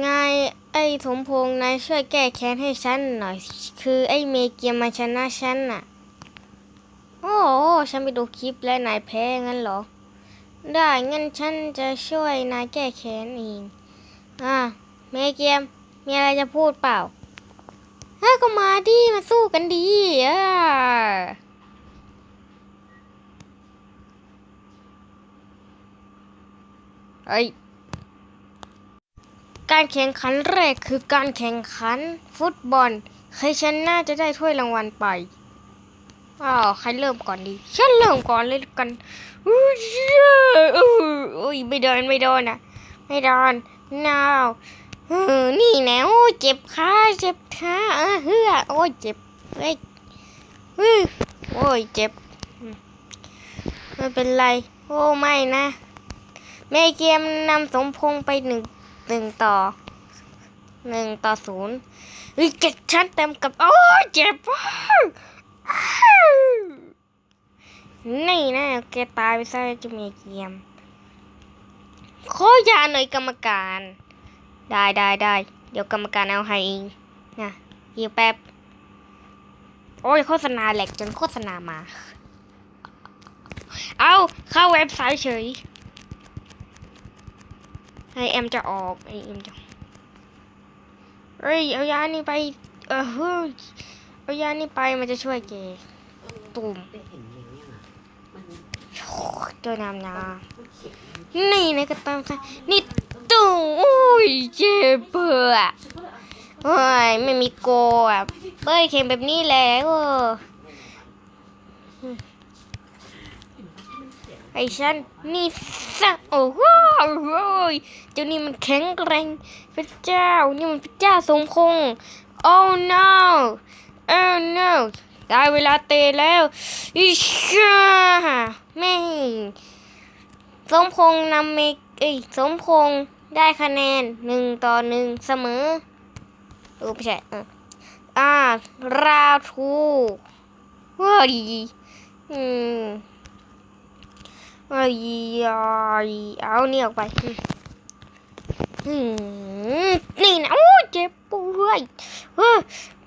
ไงไอ้สมพงษ์นายช่วยแก้แค้นให้ฉันหน่อย คือไอ้เมเกียมาชนะฉันน่ะ โอ้ฉันไปดูคลิปแล้วนายแพ้งั้นเหรอ ได้งั้นฉันจะช่วยนายแก้แค้นเองอะเมเกียมมีอะไรจะพูดเปล่าเฮ้ก็มาดิมาสู้กันดีอะเฮ้ย การแข่งขันแรกคือการแข่งขันฟุตบอล ใครชนะจะได้ถ้วยรางวัลไปอ้าวใครเริ่มก่อนดี ฉันเริ่มก่อนเลยกันอู้ยอู้โอ้ยไม่โดนไม่โดนอะ ไม่โดนนาวเออนี่แนวเจ็บขาเจ็บขาเออเฮือโอ้ยเจ็บเฮ้ยโอ้ยเจ็บไม่เป็นไร โอ้ไม่นะแม่เกมนำสมพงษ์ไปหนึ่ง หนึ่งต่อหนึ่งต่อศูนย์เฮ้ยเก็บฉันเต็มกับ โอ้เจ็บอ้าวนี่นะแกตายไปซะจะมีเกียมขอยาหน่อยกรรมการ ได้ได้ได้เดี๋ยวกรรมการเอาให้เองนะยิงแป๊บ โอ้ยโฆษณาแหลกจนโฆษณามา เอาเข้าเว็บไซต์เฉย ไอเอ็มจะออกไอเอ็มจะเฮ้ยเอายานี่ไปเออเฮ้ยเอายานี่ไปมันจะช่วยแกตุ่มได้เห็นอย่างเนี้ยนะมันเจอนามนามันเขียนนี่นะก็ตามใจนี่ตุ่มอุ้ยเจ็บเบื่อเฮ้ยไม่มีโกอะเบ้ยเข็มแบบนี้แหละเออ ไอ้ฉันนี่สักโอ้โหเจ้านี่มันแข็งแรงพระเจ้านี่มันพระเจ้าทรงคง oh no oh no ได้เวลาเตะแล้วอิชาแม่สมพงษ์นำเมกเอ้ยสมพงษ์ได้คะแนนหนึ่งต่อหนึ่งเสมอเออไม่ใช่เอออ่าราทูว้าดีอืม ว้าดีอ่าเนี่ออกไปนี่นะโอ้เจ็บปวดเฮ้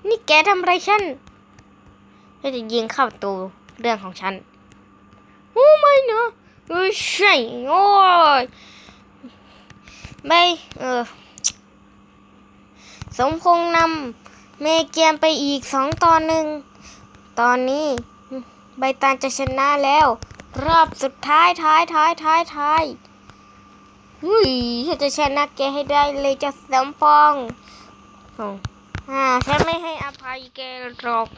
นี่แกทำอะไรฉันฉันจะยิงเข้าประตูเรื่องของฉัน โอ้ไม่นะเออใช่โอ้ยไม่เออ สมพงษ์นำเมเกียมไปอีกสองตอนหนึ่ง ตอนนี้ใบตาลจะชนะแล้ว รอบสุดท้ายท้ายท้ายท้ายท้ายเฮ้ยฉันจะชนะแกให้ได้เลยจะสมปองอ่าฉันไม่ให้อภัยแกหรอก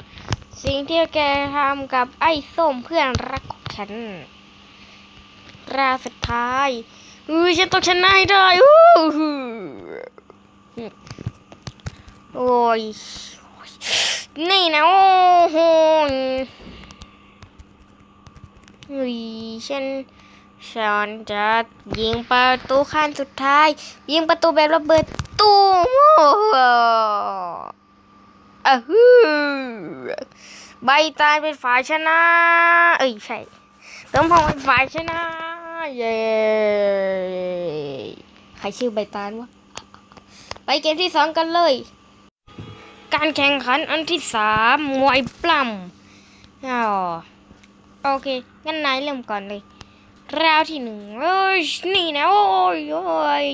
สิ่งที่แกทำกับไอ้ส้มเพื่อนรักของฉันราสุดท้ายอุ้ยฉันต้องชนะให้ได้อู้หูโอ้ยนี่นะโอ้โห อุ้ยฉันฉันจะยิงประตูขั้นสุดท้าย ยิงประตูแบบระเบิดตูมโอ้โหอะฮือใบตายเป็นฝ่ายชนะ เอ้ยใช่เติมพองเป็นฝ่ายชนะ เย้ใครชื่อใบตาลวะไปเกมที่สองกันเลย การแข่งขันอันที่สามมวยปล้ำอ๋อ โอเค งั้นนายเริ่มก่อนเลยราวที่หนึ่งเอ้ยนี่นะโอ้ยโอ้ย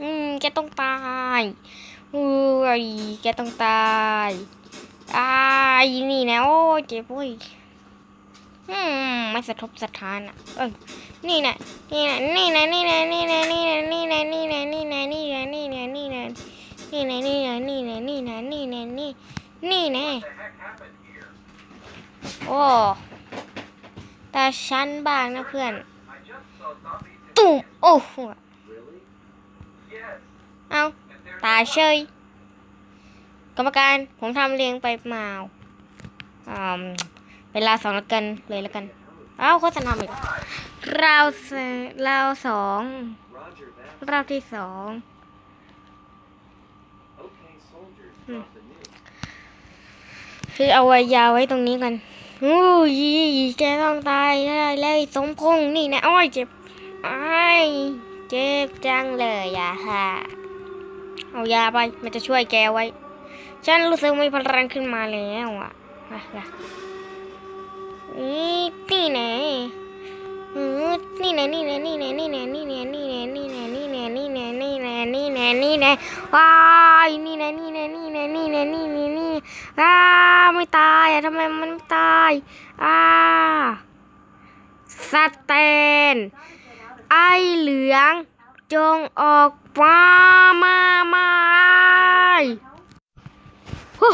อืมแกต้องตายเอ้ยแกต้องตายอายนี่นะโอ้ยเจ็บเว้ยอืมไม่สะทกสะท้านอะเอ้ยนี่นะนี่นะนี่นะนี่นะนี่นะนี่นะนี่นะนี่นะนี่นะนี่นะนี่นะนี่นะนี่นะนี่นะนี่นะนี่นะนี่นะนี่นี่นะ โอ้ตาฉันบ้างนะเพื่อน ตุ่มโอ้โหเอาตาเชยกรรมการผมทำเรียงไปเมาอ่าเวลาสองแล้วกันเลยแล้วกัน เอ้าโฆษณาอีกราวสราสองรอบที่สองคือเอาไว้ยาวไว้ตรงนี้กัน อู้ยแกต้องตายได้แล้วไอ้สมพงษ์นี่นะอ้อยเจ็บไอ้เจ็บจังเลยยาค่ะเอายาไปมันจะช่วยแกไว้ ฉันรู้สึกมีพลังขึ้นมาแล้วอะมาค่ะนี่นี่แน่อือนี่แน่นี่แน่นี่แน่นี่แน่นี่แน่นี่แน่นี่แน่นี่แน่นี่แน่นี่แน่นี่แน่นี่แน่ว้ายนี่แน่นี่แน่นี่แน่นี่แน่นี่นี่นี่อ้า ไม่ตายทำไมมันไม่ตายอ้าสแตน ไอเหลือง จงออกมามามาโอ้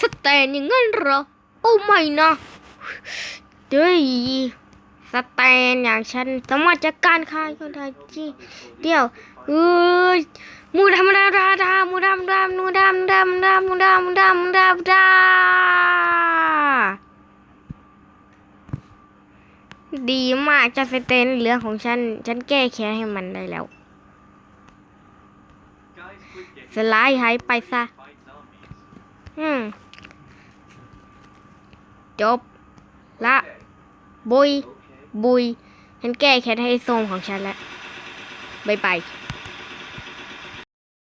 สแตนอย่างงั้นเหรอ โอ้ไม่นะเฮ้ยส แตนอย่างฉันสามารถจัดการใครก็ได้จีเดี๋ยวเอ้ยมูดำดำดำดำมูดำดำมูดำดำดำมูดำดำดำดำดีมากจะสแตนเหลือของฉัน ฉันแก้แค้นให้มันได้แล้วสไลด์หายไปซะ อืม จบ ละ บุย บุยฉันแก้แค้นให้โซมของฉันแล้วบายบาย